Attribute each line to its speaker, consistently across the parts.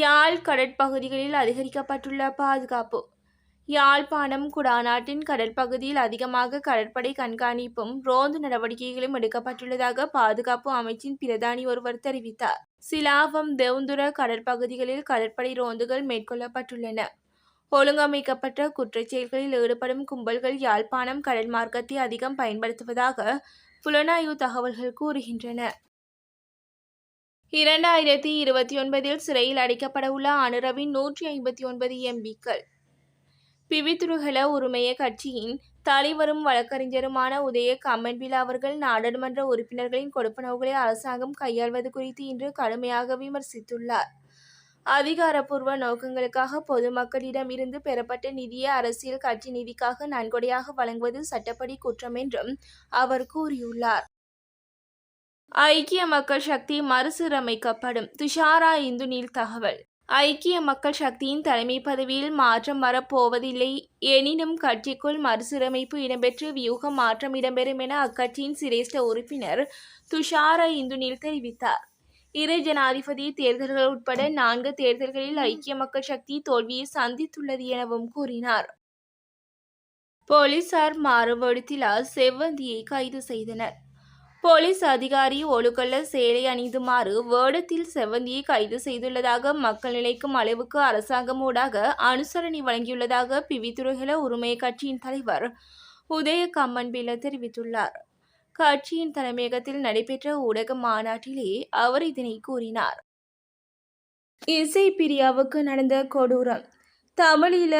Speaker 1: யாழ் கடற்பகுதிகளில் அதிகரிக்கப்பட்டுள்ள பாதுகாப்பு. யாழ்ப்பாணம் குடாநாட்டின் கடற்பகுதியில் அதிகமாக கடற்படை கண்காணிப்பும் ரோந்து நடவடிக்கைகளும் எடுக்கப்பட்டுள்ளதாக பாதுகாப்பு அமைச்சின் பிரதானி ஒருவர் தெரிவித்தார். சிலாவம் தெவுந்துர கடற்பகுதிகளில் கடற்படை ரோந்துகள் மேற்கொள்ளப்பட்டுள்ளன. ஒழுங்கமைக்கப்பட்ட குற்றச்செயல்களில் ஈடுபடும் கும்பல்கள் யாழ்ப்பாணம் கடல் மார்க்கத்தை அதிகம் பயன்படுத்துவதாக புலனாய்வு தகவல்கள் கூறுகின்றன. இரண்டாயிரத்தி இருபத்தி ஒன்பதில் சிறையில் அடைக்கப்படவுள்ள அனுரவின் நூற்றி ஐம்பத்தி ஒன்பது எம்பிக்கள். பிவித்துருகல உரிமைய கட்சியின் தலைவரும் வழக்கறிஞருமான உதய கம்மன்பில் அவர்கள் நாடாளுமன்ற உறுப்பினர்களின் கொடுப்பனவுகளை அரசாங்கம் கையாள்வது குறித்து இன்று கடுமையாக விமர்சித்துள்ளார். அதிகாரப்பூர்வ நோக்கங்களுக்காக பொதுமக்களிடம் இருந்து பெறப்பட்ட நிதியை அரசியல் கட்சி நிதிக்காக நன்கொடையாக வழங்குவது சட்டப்படி குற்றம் என்றும் அவர் கூறியுள்ளார். ஐக்கிய மக்கள் சக்தி மறுசீரமைக்கப்படும். துஷாரா இந்துனில் தகவல். ஐக்கிய மக்கள் சக்தியின் தலைமை பதவியில் மாற்றம் வரப்போவதில்லை. எனினும் கட்சிக்குள் மறுசீரமைப்பு இடம்பெற்று வியூக மாற்றம் இடம்பெறும் என அக்கட்சியின் சிரேஷ்ட உறுப்பினர் துஷார இந்துனில் தெரிவித்தார். இரு ஜனாதிபதி தேர்தல்கள் உட்பட நான்கு தேர்தல்களில் ஐக்கிய மக்கள் சக்தி தோல்வியை சந்தித்துள்ளது எனவும் கூறினார். போலீசார் மாறுபடுத்திலால் செவ்வந்தியை கைது செய்தனர். போலீஸ் அதிகாரி ஒழுகொள்ள சேலை அணிந்துமாறு வேடத்தில் செவ்வந்தியை கைது செய்துள்ளதாக மக்கள் நிலைக்கும் அளவுக்கு அரசாங்கம் ஊடாக அனுசரணை வழங்கியுள்ளதாக பிவித்துறைகள உரிமை கட்சியின் தலைவர் உதய கம்மன்பில தெரிவித்துள்ளார். கட்சியின் தலைமையகத்தில் நடைபெற்ற ஊடக மாநாட்டிலே அவர் இதனை கூறினார். இசை பிரியாவுக்கு நடந்த கொடூரம். தமிழீழ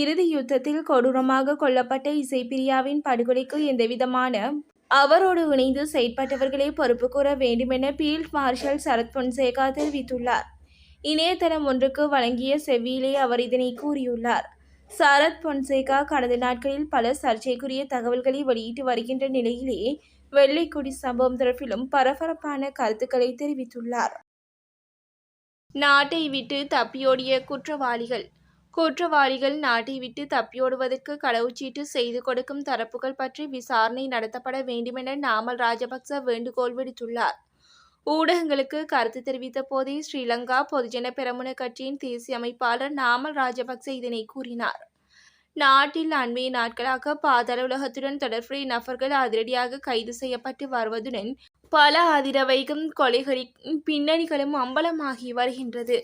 Speaker 1: இறுதி யுத்தத்தில் கொடூரமாக கொல்லப்பட்ட இசைப்பிரியாவின் படுகொலைக்கு எந்தவிதமான அவரோடு இணைந்து செயற்பட்டவர்களை பொறுப்பு கூற வேண்டுமென பீல்ட் மார்ஷல் சரத் பொன்சேகா தெரிவித்துள்ளார். இணையதளம் ஒன்றுக்கு வழங்கிய செவ்வியிலே அவர் இதனை கூறியுள்ளார். சரத் பொன்சேகா கடந்த நாட்களில் பல சர்ச்சைக்குரிய தகவல்களை வெளியிட்டு வருகின்ற நிலையிலே வெள்ளைக்குடி சம்பவம் தொடர்பிலும் பரபரப்பான கருத்துக்களை தெரிவித்துள்ளார். நாட்டை விட்டு தப்பியோடிய குற்றவாளிகள் குற்றவாளிகள் நாட்டை விட்டு தப்பியோடுவதற்கு கடவுச்சீட்டு செய்து கொடுக்கும் தரப்புகள் பற்றி விசாரணை நடத்தப்பட வேண்டுமென நாமல் ராஜபக்ச வேண்டுகோள் விடுத்துள்ளார். ஊடகங்களுக்கு கருத்து தெரிவித்த போதே ஸ்ரீலங்கா பொதுஜன பெரமுன கட்சியின் தேசிய அமைப்பாளர் நாமல் ராஜபக்ச இதனை கூறினார். நாட்டில் அண்மைய நாட்களாக பாதாள உலகத்துடன் தொடர்புடைய நபர்கள் அதிரடியாக கைது செய்யப்பட்டு வருவதுடன் பல அதிரவைக்கும் கொலைகளின் பின்னணிகளும் அம்பலமாகி வருகின்றது.